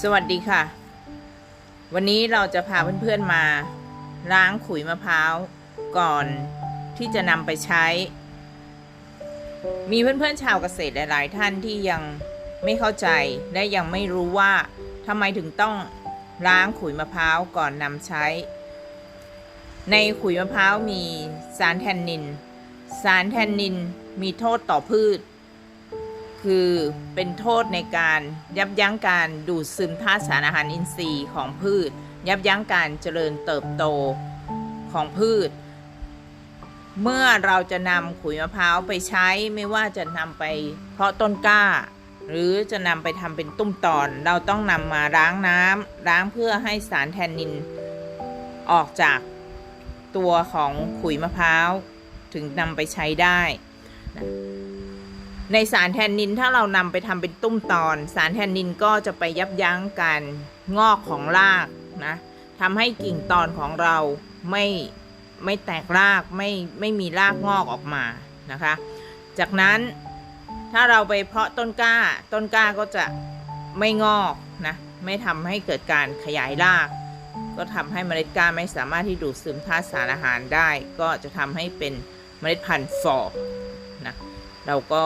สวัสดีค่ะ วันนี้เราจะพาเพื่อนๆมา ล้างขุยมะพร้าวก่อนที่จะนำไปใช้ มีเพื่อนๆชาวเกษตรหลายๆท่านที่ยังไม่เข้าใจและยังไม่รู้ว่าทำไมถึงต้องล้างขุยมะพร้าวก่อนนำใช้ ในขุยมะพร้าวมีสารแทนนิน สารแทนนินมีโทษต่อพืช คือเป็นโทษในการยับยั้งการดูดซึมธาตุสารอาหารอินทรีย์ของพืช ยับยั้งการเจริญเติบโตของพืช เมื่อเราจะนำขุยมะพร้าวไปใช้ไม่ว่าจะนำไปเพาะต้นกล้า หรือจะนำไปทำเป็นตุ้มตอน เราต้องนำมาล้างน้ำล้างเพื่อให้สารแทนนิน ออกจากตัวของขุยมะพร้าว ถึงนำไปใช้ได้นะ ในสารแทนนินถ้าเรานำไปทำเป็นตุ้มตอน สารแทนนินก็จะไปยับยั้งการงอกของรากนะทำให้กิ่งตอนของเราไม่ไม่แตกรากไม่ไม่มีรากงอกออกมานะคะ จากนั้นถ้าเราไปเพาะต้นกล้า ต้นกล้าก็จะไม่งอกนะไม่ทำให้เกิดการขยายราก ก็ทำให้เมล็ดกล้าไม่สามารถที่ดูดซึมธาตุสารอาหารได้ ก็จะทำให้เป็นเมล็ดพันธุ์ฝ่อนะเราก็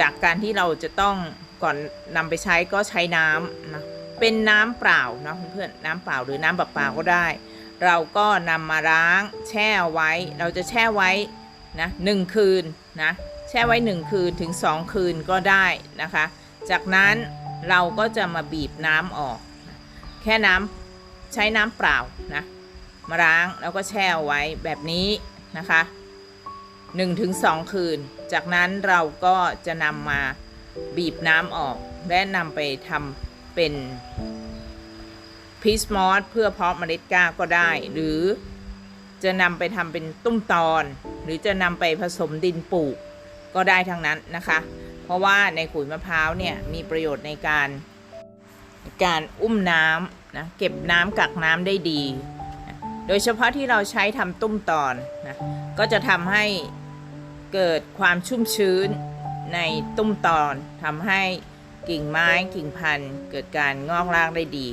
จากการที่เราจะต้องก่อนนำไปใช้ก็ใช้น้ำนะเป็นน้ำเปล่านะเพื่อนๆน้ำเปล่าหรือน้ำเปล่าก็ได้ เราก็นำมาล้างแช่ไว้ เราจะแช่ไว้นะหนึ่งคืนนะแช่ไว้หนึ่งคืนถึงสองคืนก็ได้นะคะ จากนั้นเราก็จะมาบีบน้ำออก แค่น้ำใช้น้ำเปล่านะมาล้างแล้วก็แช่ไว้แบบนี้นะคะ 1-2 คืน จากนั้นเราก็จะนำมาบีบน้ำออก และนำไปทำเป็นพีชมอสเพื่อเพาะเมล็ดกล้าก็ได้ หรือจะนำไปทำเป็นตุ้มตอน หรือจะนำไปผสมดินปลูกก็ได้ทั้งนั้นนะคะ เพราะว่าในขุยมะพร้าวเนี่ยมีประโยชน์ในการการอุ้มน้ำนะเก็บน้ำกักน้ำได้ดี โดยเฉพาะที่เราใช้ทำตุ้มตอนนะก็จะทำให้ เกิดความชุ่มชื้นในตุ้มตอนทำให้กิ่งไม้กิ่งพันธุ์เกิดการงอกรากได้ดี